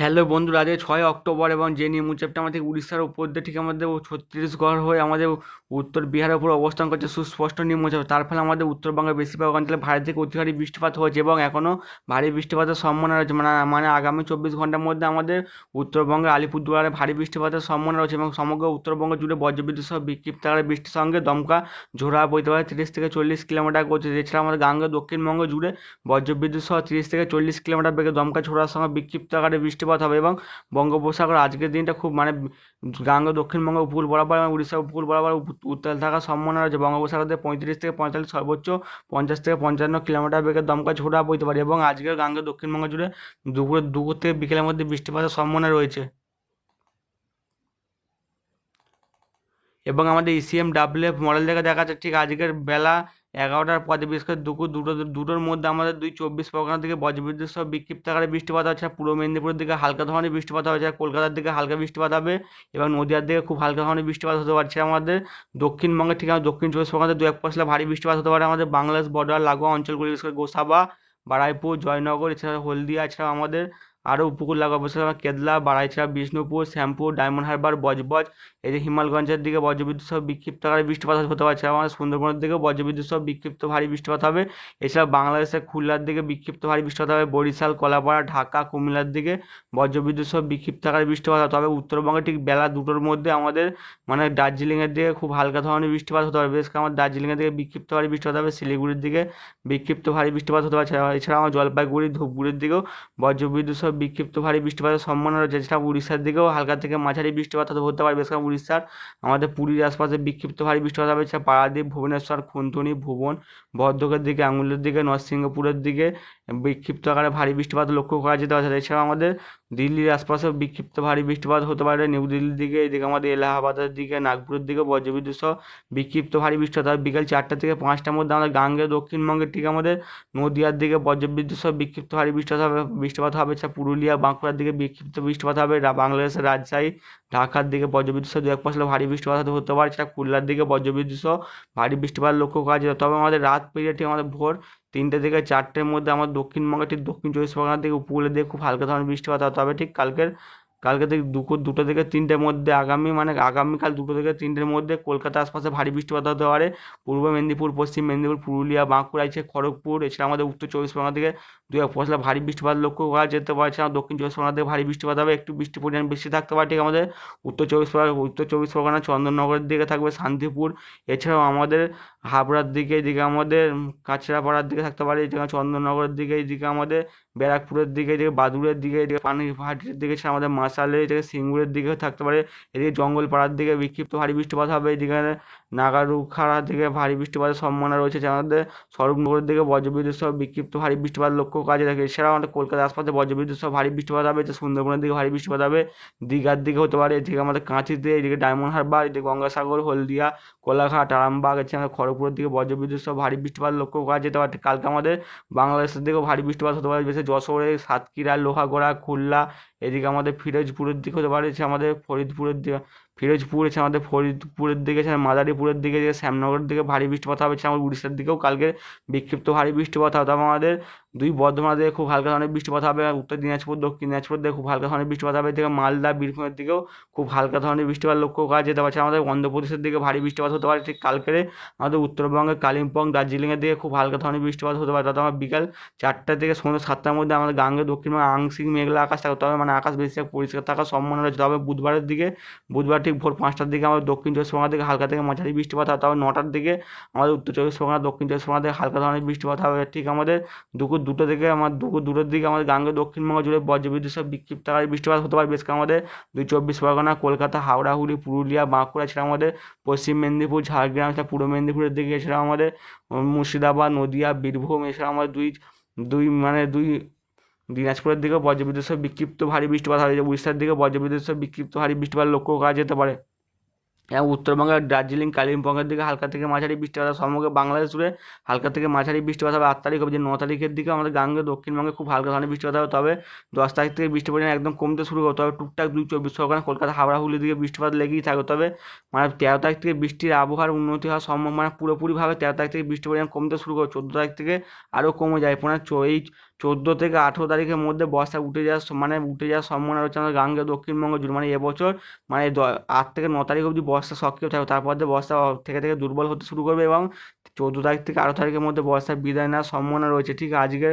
Hello বন্ধুরা আজকে ছয় অক্টোবর এবং যে নিম্নচাপটা আমাদের উড়িষ্যার উপর দিয়ে ঠিক আমাদের ছত্তিশগড় হয়ে আমাদের উত্তর বিহারের উপর অবস্থান করছে সুস্পষ্ট নিম্নচাপ তার ফলে আমাদের উত্তরবঙ্গের বেশিরভাগ অঞ্চলে ভারী থেকে অতি ভারী বৃষ্টিপাত হয়েছে এবং এখনও ভারী বৃষ্টিপাতের সম্ভাবনা রয়েছে। মানে মানে আগামী চব্বিশ ঘণ্টার মধ্যে আমাদের উত্তরবঙ্গের আলিপুরদুয়ারে ভারী বৃষ্টিপাতের সম্ভাবনা রয়েছে এবং সমগ্র উত্তরবঙ্গ জুড়ে বজ্রবিদ্যুৎ সহ বিক্ষিপ্ত আকারে বৃষ্টির সঙ্গে দমকা ঝোড়া বইতে পারে তিরিশ থেকে চল্লিশ কিলোমিটার গতি। এছাড়া আমাদের গাঙ্গে দক্ষিণবঙ্গ জুড়ে বজ্রবিদ্যুৎ সহ তিরিশ থেকে চল্লিশ কিলোমিটার বেগে দমকা ঝোড়ার সঙ্গে বিক্ষিপ্ত আকারে বৃষ্টিপাত হবে এবং বঙ্গোপসাগর আজকের দিনটা খুব মানে গাঙ্গ দক্ষিণবঙ্গ উপকূল বরাবর এবং উড়িষ্যা উপকূল বরাবর উত্তাল থাকার সম্ভাবনা রয়েছে। বঙ্গোপসাগর পঁয়ত্রিশ থেকে পঁয়তাল্লিশ সর্বোচ্চ পঞ্চাশ থেকে পঞ্চান্ন কিলোমিটার বেগে দমকা ঝোড়া বইতে পারে এবং আজকের গাঙ্গে দক্ষিণবঙ্গ জুড়ে দুপুরে দুপুর থেকে বিকেলের মধ্যে বৃষ্টিপাতের সম্ভাবনা রয়েছে। এবং আমাদের ইসিএম ডাব্লিউ মডেল থেকে দেখা যাচ্ছে ঠিক আজকের বেলা এগারোটার পরে বিশেষ করে দুপুর দুটো, দুটোর মধ্যে আমাদের দুই চব্বিশ পরগনা থেকে বজ্রবিদ্যুৎ সহ বিক্ষিপ্ত আকারে বৃষ্টিপাত হচ্ছে পূর্ব মেদিনীপুরের দিকে হালকা ধরনের বৃষ্টিপাত আর কলকাতার দিকে হালকা বৃষ্টিপাত হবে এবং নদীয়ার দিকে খুব হালকা ধরনের বৃষ্টিপাত হতে পারছে আমাদের। দক্ষিণবঙ্গের ঠিক আছে দক্ষিণ চব্বিশ পরগনাতে দু এক পশলা ভারী বৃষ্টিপাত হতে পারে আমাদের বাংলাদেশ বর্ডার লাগোয়া অঞ্চলগুলি, বিশেষ করে গোসাবা, বারাইপুর, জয়নগর, এছাড়া হলদিয়া এছাড়া আমাদের আরও উপকূল বিশেষ করে কেদলা বারাইছড়া, বিষ্ণুপুর, শ্যামপুর, ডায়মন্ড হারবার, বজবজ। এই যে হিমালগঞ্জের দিকে বজ্রবিদ্যুৎ সহ বিক্ষিপ্ত আকারে বৃষ্টিপাত হতে পারছে আমাদের সুন্দরবনের দিকেও বজ্রবিদ্যুৎ সহ বিক্ষিপ্ত ভারী বৃষ্টিপাত হবে। এছাড়া বাংলাদেশের খুলনার দিকে বিক্ষিপ্ত ভারী বৃষ্টিপাত হবে। বরিশাল, কলাপাড়া, ঢাকা, কুমিল্লার দিকে বজ্রবিদ্যুৎ সহ বিক্ষিপ্ত আকারে বৃষ্টিপাত হবে। তবে উত্তরবঙ্গে ঠিক বেলা দুটোর মধ্যে আমাদের মানে দার্জিলিংয়ের দিকে খুব হালকা ধরনের বৃষ্টিপাত হতে পারে। করে আমার দার্জিলিংয়ের দিকে বিক্ষিপ্ত ভারী বৃষ্টিপাত হবে। শিলিগুড়ির দিকে বিক্ষিপ্ত ভারী বৃষ্টিপাত হতে পারে। এছাড়া আমার জলপাইগুড়ি, ধূপগুড়ির দিকেও বজ্রবিদ্যুৎ সহ বিক্ষিপ্ত ভারী বৃষ্টিপাতের সম্ভাবনা রয়েছে। যেটা উড়িষ্যার দিকেও হালকা থেকে মাঝারি বৃষ্টিপাত হতে পারে। বেশ উড়িষ্যার, আমাদের পুরীর আশপাশে বিক্ষিপ্ত ভারী বৃষ্টিপাত হবে। সেটা পারাদ্বীপ ভুবনেশ্বর, খুন্তুনি, ভুবন ভদ্রকের দিকে, আঙুলের দিকে, নরসিংহপুরের দিকে বিক্ষিপ্ত আকারে ভারী বৃষ্টিপাত লক্ষ্য করা যেতে পারে। এছাড়াও আমাদের দিল্লির আশপাশেও বিক্ষিপ্ত ভারী বৃষ্টিপাত হতে পারে। নিউ দিল্লির দিকে, এদিকে আমাদের এলাহাবাদের দিকে, নাগপুরের দিকে, বজ্রবিদ্যুৎ সহ বিক্ষিপ্ত ভারী বৃষ্টিপাত হবে বিকেল চারটা থেকে পাঁচটার মধ্যে আমাদের গাঙ্গে, দক্ষিণবঙ্গের ঠিক আমাদের নদিয়ার দিকে বজ্রবিদ্যুৎ সহ বিক্ষিপ্ত ভারী বৃষ্টিপাত হবে। বৃষ্টিপাত হবে, এছাড়া পুরুলিয়া, বাঁকুড়ার দিকে বিক্ষিপ্ত বৃষ্টিপাত হবে। বাংলাদেশের রাজশাহী ঢাকার দিকে বজ্রবিদ্যুৎ দু এক পশলা ভারী বৃষ্টিপাত হতে পারে সেটা খুলনার দিকে বজ্রবিদ্যুৎ সহ ভারী বৃষ্টিপাত লক্ষ্য করা যায়। তবে আমাদের রাত পেরিয়ে ঠিক আমাদের ভোর তিনটে থেকে চারটের মধ্যে আমার দক্ষিণবঙ্গের ঠিক দক্ষিণ চব্বিশ পরগনার দিকে উপকূলের দিকে খুব হালকা ধরনের বৃষ্টিপাত হবে তবে ঠিক কালকের কালকে থেকে দুপুর দুটো থেকে তিনটের মধ্যে আগামী মানে আগামীকাল দুটো থেকে তিনটের মধ্যে কলকাতা আশপাশে ভারী বৃষ্টিপাত হতে পারে। পূর্ব মেদিনীপুর, পশ্চিম মেদিনীপুর, পুরুলিয়া, বাঁকুড়া আছে খড়গপুর, এছাড়া আমাদের উত্তর চব্বিশ পরগনা থেকে দু এক পশলা ভারী বৃষ্টিপাত লক্ষ্য করা যেতে পারে। এছাড়া দক্ষিণ চব্বিশ পরগনা থেকে ভারী বৃষ্টিপাত হবে, একটু বৃষ্টি পরিমাণ বেশি থাকতে পারে, ঠিক আমাদের উত্তর চব্বিশ পরগনা, উত্তর চব্বিশ পরগনা, চন্দননগরের দিকে থাকবে, শান্তিপুর, এছাড়াও আমাদের হাবড়ার দিকে, এদিকে আমাদের কাছড়াপাড়ার দিকে থাকতে পারে, এদিকে চন্দননগরের দিকে, এদিকে আমাদের ব্যারাকপুরের দিকে, এদিকে বাদুড়ের দিকে, এদিকে পানিহাটির দিকে আমাদের মাসালে এদিকে সিঙ্গুরের দিকেও থাকতে পারে, এদিকে জঙ্গলপাড়ার দিকে বিক্ষিপ্ত ভারী বৃষ্টিপাত হবে, এদিকে নাগারুখাড়ার দিকে ভারী বৃষ্টিপাতের সম্ভাবনা রয়েছে যে আমাদের স্বরূপনগরের দিকে বজ্রবিদ্যুৎ সহ বিক্ষিপ্ত ভারী বৃষ্টিপাত লক্ষ্য যায়। থাকে এছাড়াও আমাদের কলকাতার আশপাশে বজ্রবিদ্যুৎ সহ ভারী বৃষ্টিপাত হবে যে সুন্দরবনের দিকে ভারী বৃষ্টিপাত হবে, দীঘার দিকে হতে পারে, এদিকে আমাদের কাঁচিতে এদিকে ডায়মন্ড হারবার, এদিকে গঙ্গাসাগর, হলদিয়া, কোলাঘাট, আরামবাগ, এছাড়া খড়গপুরের দিকে বজ্রবিদ্যুৎ সহ ভারী বৃষ্টিপাত লক্ষ্য করা যেতে পারে। কালকে আমাদের বাংলাদেশের দিকেও ভারী বৃষ্টিপাত হতে পারে যশোরে, সাতক্ষীরা, লোহাগড়া, খুলনা, এদিকে আমাদের ফিরোজপুরের দিকে এছাড়া আমাদের ফরিদপুরের দিকে। ফিরোজপুর এছাড়া আমাদের ফরিদপুরের দিকে এছাড়া মাদারীপুরের দিকে যে শ্যামনগরের দিকে ভারী বৃষ্টিপাত হবে এছাড়া আমাদের উড়িষ্যার দিকেও, কালকে বিক্ষিপ্ত ভারী বৃষ্টিপাত হবে। তবে আমাদের দুই বর্ধমান দিকে খুব হালকা ধরনের বৃষ্টিপাত হবে উত্তর দিনাজপুর, দক্ষিণ দিনাজপুর দিকে খুব হালকা ধরনের বৃষ্টিপাত হবে, এদিকে মালদা, বীরভূমের দিকেও খুব হালকা ধরনের বৃষ্টিপাত লক্ষ্য করা যেতে পারছে আমাদের অন্ধ্রপ্রদেশের দিকে ভারী বৃষ্টিপাত হতে পারে, ঠিক কালকের আমাদের উত্তরবঙ্গের কালিম্পং, দার্জিলিংয়ের দিকে খুব হালকা ধরনের বৃষ্টিপাত হতে পারে। তবে আমার বিকাল চারটা থেকে সন্ধ্যে সাতটার মধ্যে আমাদের গাঙ্গে দক্ষিণবঙ্গে আংশিক মেঘলা আকাশ থাকে তবে মানে আকাশ বেশি পরিষ্কার থাকার সম্ভাবনা রয়েছে। তবে বুধবারের দিকে, বুধবার ঠিক ভোর পাঁচটার দিকে আমাদের দক্ষিণ চব্বিশ পরগনা থেকে হালকা থেকে মাঝারি বৃষ্টিপাত হবে তবে নটার দিকে আমাদের উত্তর চব্বিশ পরগনা, দক্ষিণ চব্বিশ পরগনা থেকে হালকা ধরনের বৃষ্টিপাত হবে। ঠিক আমাদের দুপুর দুটো থেকে আমার দুপুর দুটোর দিকে আমাদের গাঙ্গে দক্ষিণবঙ্গ জুড়ে বজ্রবিদ্যুৎ সব বিক্ষিপ্ত আকারে বৃষ্টিপাত হতে পারে। বেশ আমাদের দুই চব্বিশ পরগনা, কলকাতা, হাওড়া, হুগলি, পুরুলিয়া, বাঁকুড়া এছাড়া আমাদের পশ্চিম মেদিনীপুর, ঝাড়গ্রাম, এছাড়া পূর্ব মেদিনীপুরের দিকে এছাড়া আমাদের মুর্শিদাবাদ, নদিয়া, বীরভূম এছাড়া আমাদের দুই দুই মানে দুই দিনাজপুরের দিকেও বজ্রবিদ্যুৎ সহ বিক্ষিপ্ত ভারী বৃষ্টিপাত হবে উড়িষ্যার দিকে বজ্রবিদ্যুৎ সহ বিক্ষিপ্ত ভারী বৃষ্টিপাত লক্ষ্য করা যেতে পারে। এবং উত্তরবঙ্গের দার্জিলিং, কালিম্পংয়ের দিকে হালকা থেকে মাঝারি বৃষ্টিপাত সমগ্র বাংলাদেশ জুড়ে হালকা থেকে মাঝারি বৃষ্টিপাত হবে। আট তারিখ হবে যে ন তারিখের দিকে আমাদের গাঙ্গে দক্ষিণবঙ্গে খুব হালকা ধরনের বৃষ্টিপাত হবে। তবে দশ তারিখ থেকে বৃষ্টি পরিমাণ একদম কমতে শুরু হবে টুকটাক দুই চব্বিশ পরগনা, কলকাতা, হাওড়া হুগলির দিকে বৃষ্টিপাত লেগেই থাকবে। তবে মানে তেরো তারিখ থেকে বৃষ্টির আবহাওয়ার উন্নতি হওয়া সম্ভব মানে পুরোপুরিভাবে তেরো তারিখ থেকে বৃষ্টি পরিমাণ কমতে শুরু করবে। চোদ্দ তারিখ থেকে আরও কমে যায়। পনেরো চো- এই চোদ্দ থেকে আঠেরো তারিখের মধ্যে বর্ষা উঠে যাওয়ার মানে উঠে যাওয়ার সম্ভাবনা রয়েছে আমাদের গাঙ্গে দক্ষিণবঙ্গ, জুড়ে। মানে এবছর মানে আট থেকে ন তারিখ অবধি বর্ষা সক্রিয় থাকবে। তারপর দিয়ে বর্ষা থেকে থেকে দুর্বল হতে শুরু করবে এবং চোদ্দ তারিখ থেকে আঠেরো তারিখের মধ্যে বর্ষার বিদায় নেওয়ার সম্ভাবনা রয়েছে। ঠিক আজকে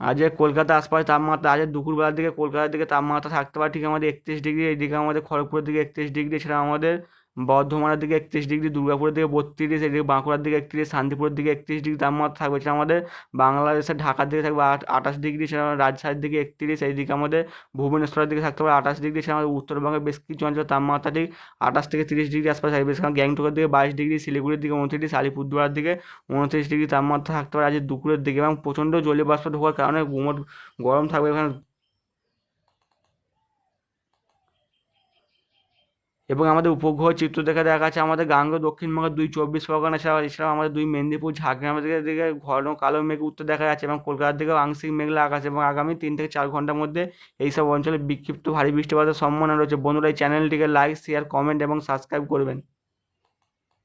আজকে কলকাতা আশপাশে তাপমাত্রা, আজকে দুপুরবেলার দিকে কলকাতার দিকে তাপমাত্রা থাকতে পারে ঠিক আমাদের একত্রিশ ডিগ্রি এইদিকে আমাদের খড়গপুরের দিকে একত্রিশ ডিগ্রি এছাড়া আমাদের বর্ধমানের দিকে একত্রিশ ডিগ্রি, দুর্গাপুরের দিকে বত্রিশ, এদিকে বাঁকুড়ার দিকে একত্রিশ, শান্তিপুরের দিকে একত্রিশ ডিগ্রি তাপমাত্রা থাকবে। সেটা আমাদের বাংলাদেশের ঢাকার দিকে থাকবে আঠাশ ডিগ্রি, সেটা আমাদের রাজশাহীর দিকে একত্রিশ, এইদিকে আমাদের ভুবনেশ্বরের দিকে থাকতে পারে আঠাশ ডিগ্রি, সেটা আমাদের উত্তরবঙ্গের বেশ কিছু অঞ্চল তাপমাত্রা ঠিক আঠাশ থেকে তিরিশ ডিগ্রি আশপাশে থাকবে। সেখানে গ্যাংটকের দিকে বাইশ ডিগ্রি, শিলিগুড়ির দিকে উনত্রিশ আলিপুরদুয়ার দিকে উনত্রিশ ডিগ্রি তাপমাত্রা থাকতে পারে। আজ দুপুরের দিকে এবং প্রচণ্ড জলীয় বাষ্প ঢোকার কারণে গুমট গরম থাকবে। এখানে এবং আমাদের উপগ্রহ চিত্র দেখে দেখা যাচ্ছে আমাদের গাঙ্গ দক্ষিণবঙ্গের দুই চব্বিশ পরগনা ছাড়া এছাড়াও আমাদের দুই মেদিনীপুর ঝাড়গ্রামের দিকে দিকে ঘন কালো মেঘ উত্তর দেখা যাচ্ছে এবং কলকাতার দিকেও আংশিক মেঘলা আকাশ এবং আগামী তিন থেকে চার ঘণ্টার মধ্যে এইসব অঞ্চলে বিক্ষিপ্ত ভারী বৃষ্টিপাতের সম্ভাবনা রয়েছে। বন্ধুরা, এই চ্যানেলটিকে লাইক শেয়ার কমেন্ট এবং সাবস্ক্রাইব করবেন।